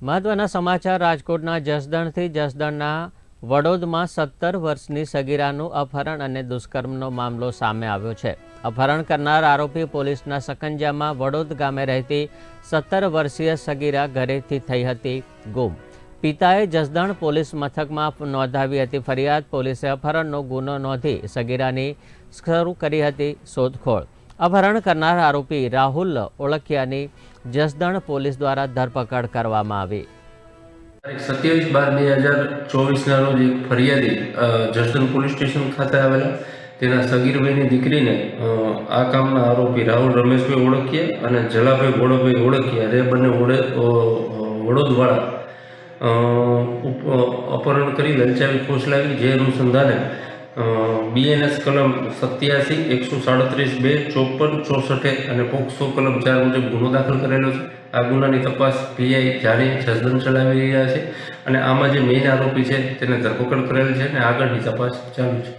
મહત્વના સમાચાર રાજકોટના જસદણથી જસદણના વડોદમાં સત્તર વર્ષની સગીરાનું અપહરણ અને દુષ્કર્મનો મામલો સામે આવ્યો છે. અપહરણ કરનાર આરોપી પોલીસના સકંજામાં વડોદ ગામે રહેતી સત્તર વર્ષીય સગીરા ઘરેથી થઈ હતી ગુમ. પિતાએ જસદણ પોલીસ મથકમાં નોંધાવી હતી ફરિયાદ, પોલીસે અપહરણનો ગુનો નોંધી સગીરાની શરૂ કરી હતી શોધખોળ. અપહરણ કરનાર આરોપી રાહુલ ઓળખિયાની જસદણ પોલીસ દ્વારા ધરપકડ કરવામાં આવી. સત્યાવીસ બાર બે હજાર ચોવીસના રોજ એક ફરિયાદી જસદણ પોલીસ સ્ટેશન ખાતે આવેલા. તેના સગીરભાઈની દીકરીને આ કામના આરોપી રાહુલ રમેશભાઈ ઓળખીએ અને જલાભાઈ ગોળોભાઈ ઓળખીએ. રે બંને વડોદવાળા અપહરણ કરી લલચાવી ખોસલાવી જે અનુસંધાને બીએનએસ કલમ સત્યાસી, એકસો સાડત્રીસ બે, ચોપન, ચોસઠે અને પોક્સો કલમ ચાર મુજબ ગુનો દાખલ કરેલો છે. આ ગુનાની તપાસ પીઆઈ જાણી જસદન ચલાવી રહ્યા છે અને આમાં જે મેઇન આરોપી છે તેને ધરપકડ કરેલ છે અને આગળની તપાસ ચાલુ છે.